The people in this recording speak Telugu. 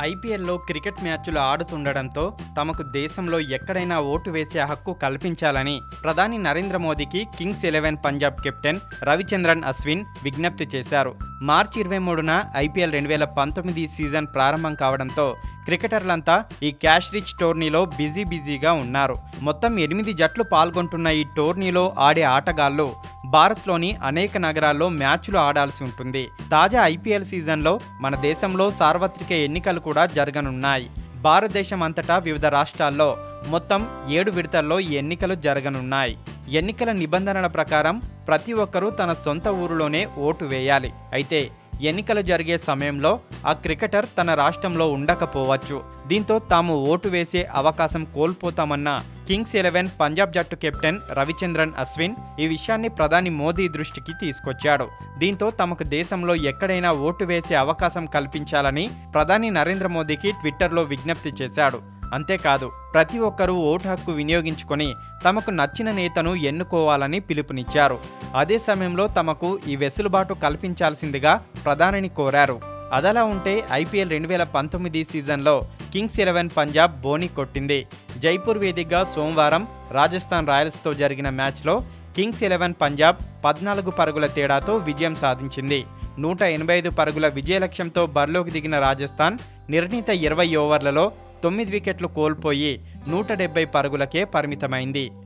ఐపీఎల్లో క్రికెట్ మ్యాచ్లు ఆడుతుండడంతో తమకు దేశంలో ఎక్కడైనా ఓటు వేసే హక్కు కల్పించాలని ప్రధాని నరేంద్ర మోదీకి kings eleven Punjab captain Ravichandran Ashwin విజ్ఞప్తి చేశారు. మార్చి ఇరవై మూడున ఐపీఎల్ రెండు వేల పంతొమ్మిది సీజన్ ప్రారంభం కావడంతో క్రికెటర్లంతా ఈ క్యాష్ రిచ్ టోర్నీలో బిజీ బిజీగా ఉన్నారు. మొత్తం ఎనిమిది జట్లు పాల్గొంటున్న ఈ టోర్నీలో ఆడే ఆటగాళ్ళు భారత్లోని అనేక నగరాల్లో మ్యాచ్లు ఆడాల్సి ఉంటుంది. తాజా ఐపీఎల్ సీజన్లో మన దేశంలో సార్వత్రిక ఎన్నికలు కూడా జరగనున్నాయి. భారతదేశం అంతటా వివిధ రాష్ట్రాల్లో మొత్తం ఏడు విడతల్లో ఈ ఎన్నికలు జరగనున్నాయి. ఎన్నికల నిబంధనల ప్రకారం ప్రతి ఒక్కరూ తన సొంత ఊరిలోనే ఓటు వేయాలి. అయితే ఎన్నికలు జరిగే సమయంలో ఆ క్రికెటర్ తన రాష్ట్రంలో ఉండకపోవచ్చు. దీంతో తాము ఓటు వేసే అవకాశం కోల్పోతామన్న కింగ్స్ ఎలెవెన్ పంజాబ్ జట్టు కెప్టెన్ రవిచంద్రన్ అశ్విన్ ఈ విషయాన్ని ప్రధాని మోదీ దృష్టికి తీసుకొచ్చాడు. దీంతో తమకు దేశంలో ఎక్కడైనా ఓటు వేసే అవకాశం కల్పించాలని ప్రధాని నరేంద్ర మోదీకి ట్విట్టర్లో విజ్ఞప్తి చేశాడు. అంతేకాదు ప్రతి ఒక్కరూ ఓటు హక్కు వినియోగించుకొని తమకు నచ్చిన నేతను ఎన్నుకోవాలని పిలుపునిచ్చారు. అదే సమయంలో తమకు ఈ వెసులుబాటు కల్పించాల్సిందిగా ప్రధానిని కోరారు. అదలా ఉంటే ఐపీఎల్ రెండు వేల పంతొమ్మిది సీజన్లో కింగ్స్ ఎలెవెన్ పంజాబ్ బోని కొట్టింది. జైపూర్ వేదికగా సోమవారం రాజస్థాన్ రాయల్స్తో జరిగిన మ్యాచ్లో కింగ్స్ ఎలెవెన్ పంజాబ్ పద్నాలుగు పరుగుల తేడాతో విజయం సాధించింది. నూట ఎనభై ఐదు పరుగుల విజయ లక్ష్యంతో బరిలోకి దిగిన రాజస్థాన్ నిర్ణీత ఇరవై ఓవర్లలో తొమ్మిది వికెట్లు కోల్పోయి నూట డెబ్బై పరుగులకే పరిమితమైంది.